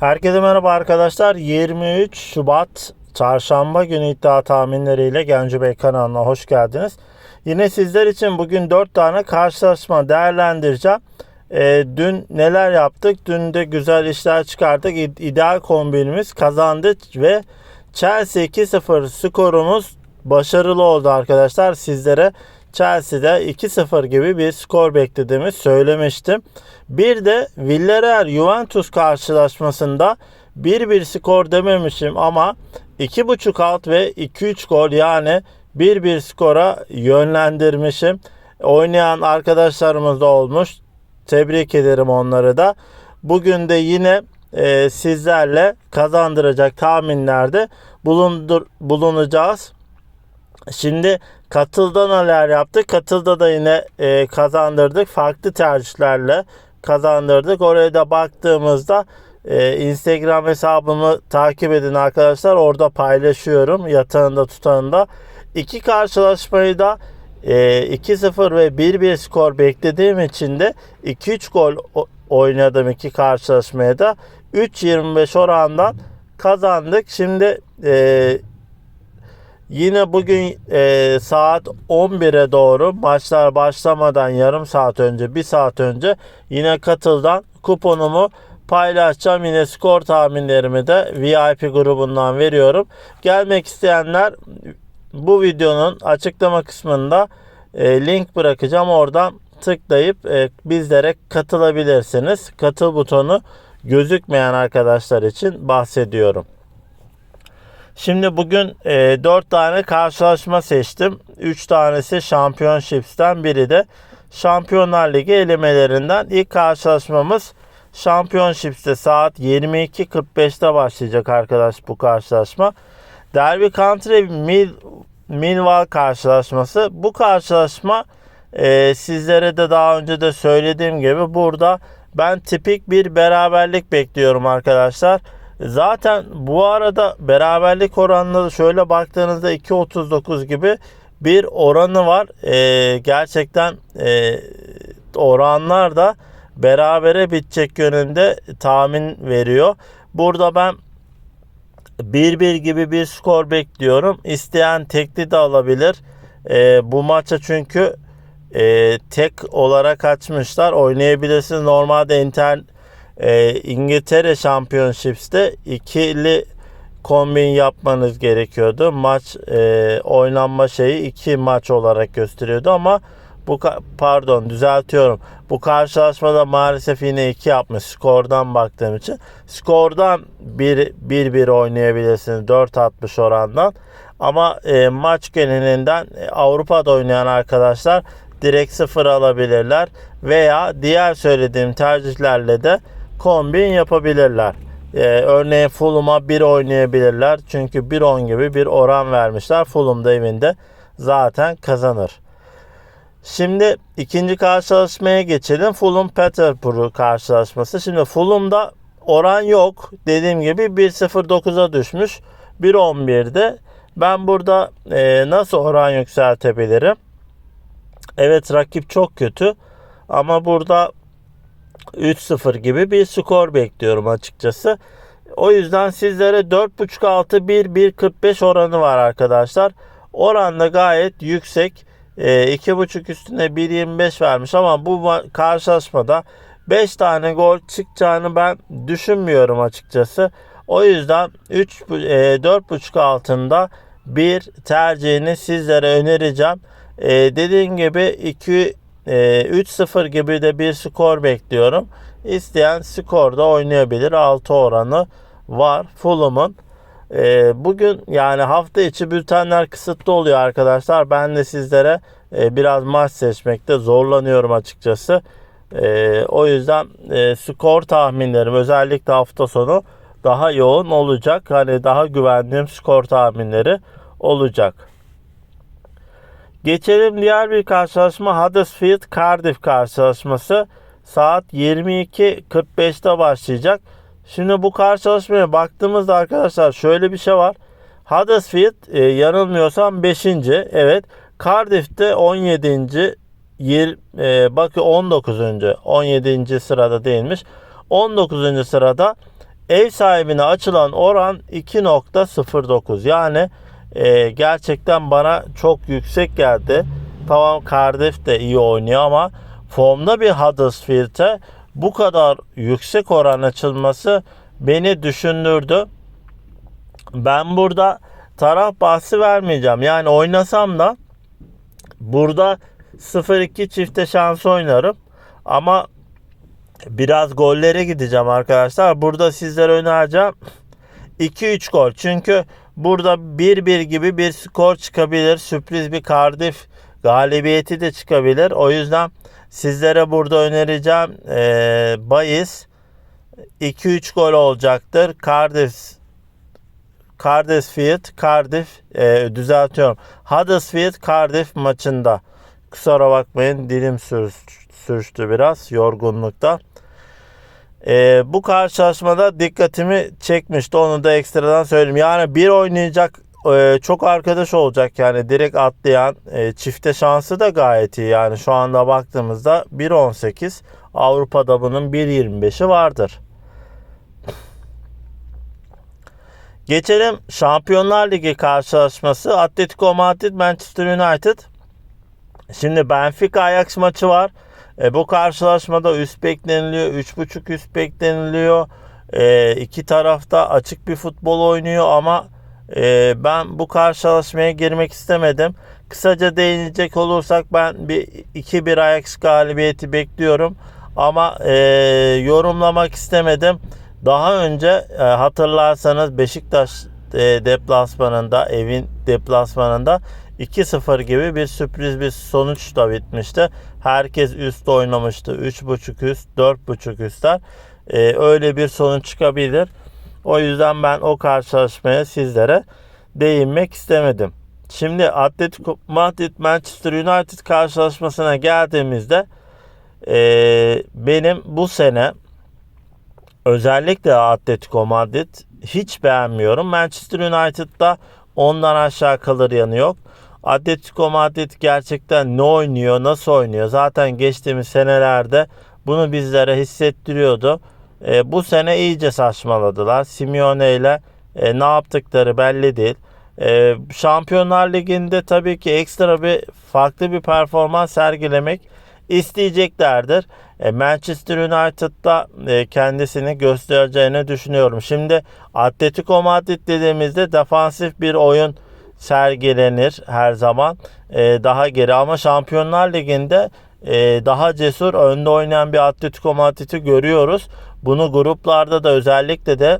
Herkese merhaba arkadaşlar. 23 Şubat Çarşamba günü iddia tahminleriyle Genco Bey kanalına hoş geldiniz. Yine sizler için bugün 4 tane karşılaşma değerlendireceğim. Ee, dün neler yaptık? Dün de güzel işler çıkardık. İ- İdeal kombinimiz kazandı ve Chelsea 2-0 skorumuz başarılı oldu arkadaşlar. Sizlere Chelsea'de 2-0 gibi bir skor beklediğimi söylemiştim. Bir de Villarreal Juventus karşılaşmasında 1-1 skor dememişim ama 2.5 alt ve 2-3 gol yani 1-1 skora yönlendirmişim. Oynayan arkadaşlarımız da olmuş. Tebrik ederim onları da. Bugün de yine e, sizlerle kazandıracak tahminlerde bulundur, bulunacağız. Şimdi katılda neler yaptık? Katılda da yine e, kazandırdık. Farklı tercihlerle kazandırdık. Oraya da baktığımızda e, Instagram hesabımı takip edin arkadaşlar. Orada paylaşıyorum yatağında tutanında. İki karşılaşmayı da e, 2-0 ve 1-1 skor beklediğim için de 2-3 gol oynadım iki karşılaşmaya da 3-25 orandan kazandık. Şimdi e, Yine bugün e, saat 11'e doğru maçlar başlamadan yarım saat önce, bir saat önce yine katıldan kuponumu paylaşacağım. Yine skor tahminlerimi de VIP grubundan veriyorum. Gelmek isteyenler bu videonun açıklama kısmında e, link bırakacağım. Oradan tıklayıp e, bizlere katılabilirsiniz. Katıl butonu gözükmeyen arkadaşlar için bahsediyorum. Şimdi bugün e, 4 tane karşılaşma seçtim. 3 tanesi Championships'ten biri de Şampiyonlar Ligi elemelerinden. İlk karşılaşmamız Championships'te saat 22.45'te başlayacak arkadaş bu karşılaşma. Derby County Mill, Millwall karşılaşması. Bu karşılaşma e, sizlere de daha önce de söylediğim gibi burada ben tipik bir beraberlik bekliyorum arkadaşlar. Zaten bu arada beraberlik oranları şöyle baktığınızda 2.39 gibi bir oranı var. Ee, gerçekten e, oranlar da berabere bitecek yönünde tahmin veriyor. Burada ben 1-1 gibi bir skor bekliyorum. İsteyen tekli de alabilir. Ee, bu maça çünkü e, tek olarak açmışlar. Oynayabilirsiniz. Normalde Inter e, İngiltere Championships'te ikili kombin yapmanız gerekiyordu. Maç e, oynanma şeyi iki maç olarak gösteriyordu ama bu pardon düzeltiyorum. Bu karşılaşmada maalesef yine 2 yapmış skordan baktığım için. Skordan 1 1 1 oynayabilirsiniz 4 60 orandan. Ama e, maç genelinden e, Avrupa'da oynayan arkadaşlar direkt sıfır alabilirler veya diğer söylediğim tercihlerle de kombin yapabilirler. Ee, örneğin Fulham'a 1 oynayabilirler. Çünkü 1-10 gibi bir oran vermişler. Fulham da evinde zaten kazanır. Şimdi ikinci karşılaşmaya geçelim. Fulham Peterborough karşılaşması. Şimdi Fulham'da oran yok. Dediğim gibi 1.09'a düşmüş. 1.11'de. Ben burada e, nasıl oran yükseltebilirim? Evet rakip çok kötü. Ama burada 3-0 gibi bir skor bekliyorum açıkçası. O yüzden sizlere 4.5 altı 1-1.45 oranı var arkadaşlar. Oran da gayet yüksek. E, 2.5 üstüne 1.25 vermiş ama bu ma- karşılaşmada 5 tane gol çıkacağını ben düşünmüyorum açıkçası. O yüzden 3 e, 4.5 altında bir tercihini sizlere önereceğim. E, dediğim gibi 2 e, 3-0 gibi de bir skor bekliyorum. İsteyen skorda oynayabilir. 6 oranı var Fulham'ın. E, bugün yani hafta içi bültenler kısıtlı oluyor arkadaşlar. Ben de sizlere e, biraz maç seçmekte zorlanıyorum açıkçası. E, o yüzden e, skor tahminlerim özellikle hafta sonu daha yoğun olacak. Hani daha güvendiğim skor tahminleri olacak. Geçelim diğer bir karşılaşma Huddersfield Cardiff karşılaşması saat 22.45'te başlayacak. Şimdi bu karşılaşmaya baktığımızda arkadaşlar şöyle bir şey var. Huddersfield e, yanılmıyorsam 5. Evet. Cardiff'te 17. Yer, e, bakın 19. 17. sırada değilmiş. 19. sırada ev sahibine açılan oran 2.09. Yani e, gerçekten bana çok yüksek geldi. Tamam Cardiff de iyi oynuyor ama formda bir Huddersfield'e bu kadar yüksek oran açılması beni düşündürdü. Ben burada taraf bahsi vermeyeceğim. Yani oynasam da burada 0-2 çifte şans oynarım. Ama biraz gollere gideceğim arkadaşlar. Burada sizlere önereceğim 2-3 gol. Çünkü burada 1-1 gibi bir skor çıkabilir. Sürpriz bir Cardiff galibiyeti de çıkabilir. O yüzden sizlere burada önereceğim ee, bahis 2-3 gol olacaktır. Cardiff Cardiff Cardiff e, düzeltiyorum. Huddersfield Cardiff maçında. Kusura bakmayın dilim sür, sürçtü biraz yorgunlukta. E, bu karşılaşmada dikkatimi çekmişti. Onu da ekstradan söyleyeyim. Yani bir oynayacak e, çok arkadaş olacak yani direkt atlayan e, çifte şansı da gayet iyi. Yani şu anda baktığımızda 1.18 Avrupa'da bunun 1.25'i vardır. Geçelim Şampiyonlar Ligi karşılaşması. Atletico Madrid Manchester United. Şimdi Benfica Ajax maçı var. E, bu karşılaşmada üst bekleniliyor. 3.5 üst bekleniliyor. E, iki tarafta açık bir futbol oynuyor ama e, ben bu karşılaşmaya girmek istemedim. Kısaca değinecek olursak ben bir 2-1 Ajax galibiyeti bekliyorum. Ama e, yorumlamak istemedim. Daha önce e, hatırlarsanız Beşiktaş e, deplasmanında, evin deplasmanında 2-0 gibi bir sürpriz bir sonuçla bitmişti. Herkes üst oynamıştı. 3.5 üst, 4.5 üstler. E, öyle bir sonuç çıkabilir. O yüzden ben o karşılaşmaya sizlere değinmek istemedim. Şimdi Atletico Madrid Manchester United karşılaşmasına geldiğimizde e, benim bu sene özellikle Atletico Madrid hiç beğenmiyorum. Manchester United'da ondan aşağı kalır yanı yok. Atletico Madrid gerçekten ne oynuyor, nasıl oynuyor? Zaten geçtiğimiz senelerde bunu bizlere hissettiriyordu. E, bu sene iyice saçmaladılar. Simeone ile e, ne yaptıkları belli değil. E, Şampiyonlar Ligi'nde tabii ki ekstra bir farklı bir performans sergilemek isteyeceklerdir. E, Manchester United'da e, kendisini göstereceğini düşünüyorum. Şimdi Atletico Madrid dediğimizde defansif bir oyun sergilenir her zaman. E, daha geri ama Şampiyonlar Ligi'nde daha cesur önde oynayan bir Atletico Madrid'i görüyoruz. Bunu gruplarda da özellikle de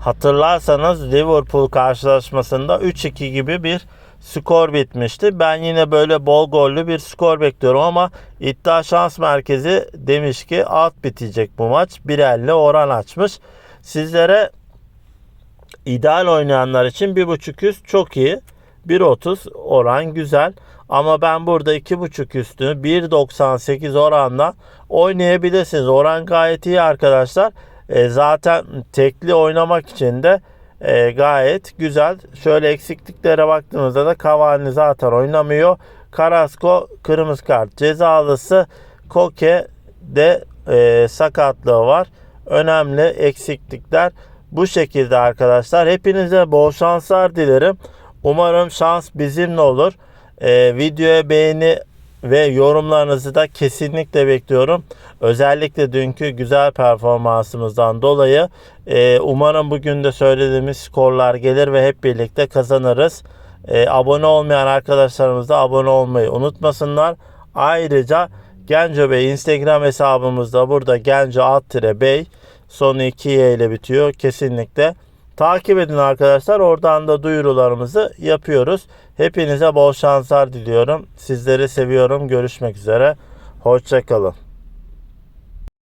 hatırlarsanız Liverpool karşılaşmasında 3-2 gibi bir skor bitmişti. Ben yine böyle bol gollü bir skor bekliyorum ama iddia şans merkezi demiş ki alt bitecek bu maç. 1.50 oran açmış. Sizlere ideal oynayanlar için 1.5 üst çok iyi. 1.30 oran güzel. Ama ben burada 2.5 üstünü 1.98 oranla oynayabilirsiniz. Oran gayet iyi arkadaşlar. E, zaten tekli oynamak için de e, gayet güzel. Şöyle eksikliklere baktığımızda da Cavani zaten oynamıyor. Carrasco kırmızı kart cezalısı. Koke de e, sakatlığı var. Önemli eksiklikler bu şekilde arkadaşlar. Hepinize bol şanslar dilerim. Umarım şans bizimle olur. E, videoya beğeni ve yorumlarınızı da kesinlikle bekliyorum. Özellikle dünkü güzel performansımızdan dolayı e, umarım bugün de söylediğimiz skorlar gelir ve hep birlikte kazanırız. E, abone olmayan arkadaşlarımız da abone olmayı unutmasınlar. Ayrıca Genco Bey Instagram hesabımızda burada Genco alt bey sonu 2 ile bitiyor. Kesinlikle takip edin arkadaşlar. Oradan da duyurularımızı yapıyoruz. Hepinize bol şanslar diliyorum. Sizleri seviyorum. Görüşmek üzere. Hoşçakalın.